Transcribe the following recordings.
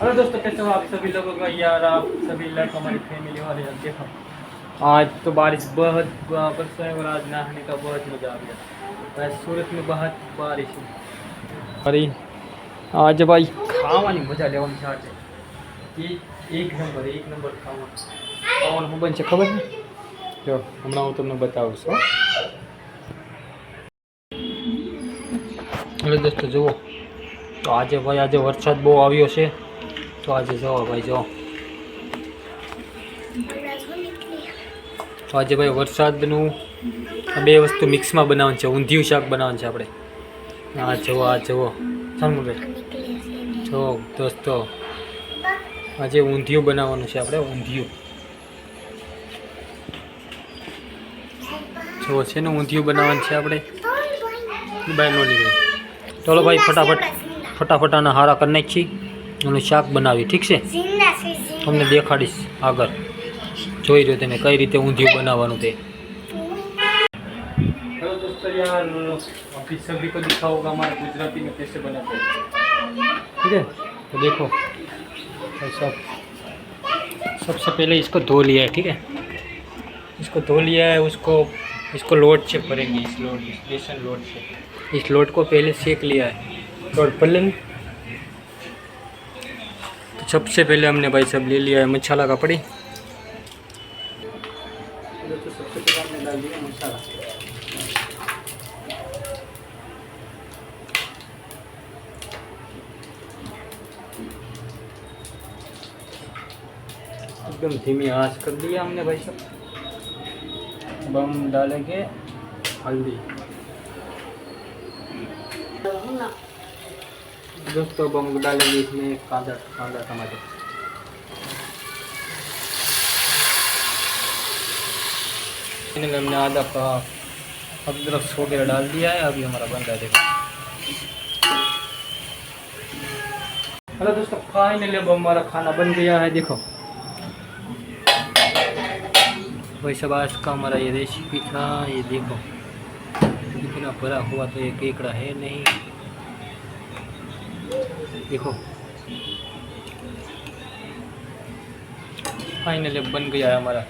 Hello दोस्तों कैसे हो आप सभी लोगों का यार आप सभी लाइक हमारी फैमिली और यार देखो आज तो बारिश बहुत बरस है और आज नहाने का बहुत मज़ा आ गया आज सूरत में बहुत बारिश है अरे आज भाई ખાવાની મજા લેવાની છે આજે એ એક નંબર એક નંબર ખાવાનું ખાવાનું શું બનશે ખબર છે જો હમણાં હું તમને બતાવું છું એટલે દોસ્તો જુઓ તો આજે ભાઈ આજે વરસાદ બહુ આવ્યો છે તો આજે જુઓ ભાઈ જુઓ તો આજે ભાઈ વરસાદનું બે વસ્તુ મિક્સમાં બનાવવાનું છે. ઊંધિયું શાક બનાવવાનું છે આપણે. આ જુઓ આ જુઓ. જો, દોસ્તો. આજે ઊંધિયું બનાવવાનું છે આપણે, ઊંધિયું. જો છે ને ઊંધિયું બનાવવાનું છે આપણે? બાય નો નીકળે ચલો ભાઈ, ફટાફટ ફટાફટ આના હારા કરી નાખી અને શાક બનાવી ઠીક છે તમને દેખાડીશ આગળ જોઈ રહ્યો તમે કઈ રીતે ઊંધિયું બનાવવાનું તે हेलो दोस्तों यार अभी सभी को दिखा होगा हमारे गुजराती में कैसे बनाते हैं ठीक है तो देखो भाई सब सबसे पहले इसको धो लिया है ठीक है इसको धो लिया है उसको इसको लोट से भरेंगे इस लोट इस बेसन लोट से इस लोट को पहले सेक लिया है लोट पर लेंगे तो सबसे पहले हमने भाई सब ले लिया है, मसाला का पड़ी। एकदम धीमी आँच कर दिया हमने भाई साहब अब हम डालेंगे, हल्दी। दोस्तों अब हम डालेंगे इसमें कांदा कांदा टमाटर। इनमें हमने आधा का अदरक वगैरह डाल दिया है, अभी हमारा बन रहा देखो। हेलो दोस्तों फाइनली अब हमारा खाना बन गया है, देखो। भाई सब आज का हमारा ये रेसिपी था, ये देखो। इतना भरा हुआ तो ये केकड़ा है नहीं। देखो। फाइनली अब बन गया है हमारा।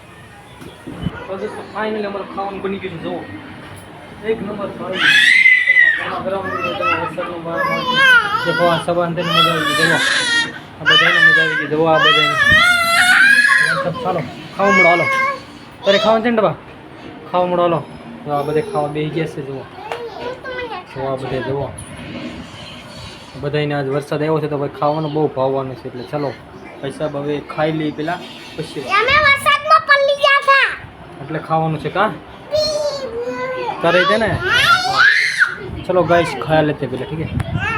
और दोस्तों फाइनली हमारा खावन बनी गई जो। એક નંબર સવાંધન મજા આવી ગઈ જવા આ બધાને મજા આવી ગઈ જવા આ બધાને ચાલો ખાવા મળો હાલો તારે ખાવાનું છે ને ડબ્બા ખાવા મળો હાલો આ બધે ખાવા બેસી ગયા છે જુઓ જોવા બધે જુઓ બધાને આજ વરસાદ આવ્યો છે તો ભાઈ ખાવાનું બહુ ભાવવાનું છે એટલે ચાલો પૈસા હવે ખાઈ લઈ પેલા પછી એટલે ખાવાનું છે કા? તારે છે ને? ચલો ગાઈસ ખાયા લેતે પેલા ઠીક है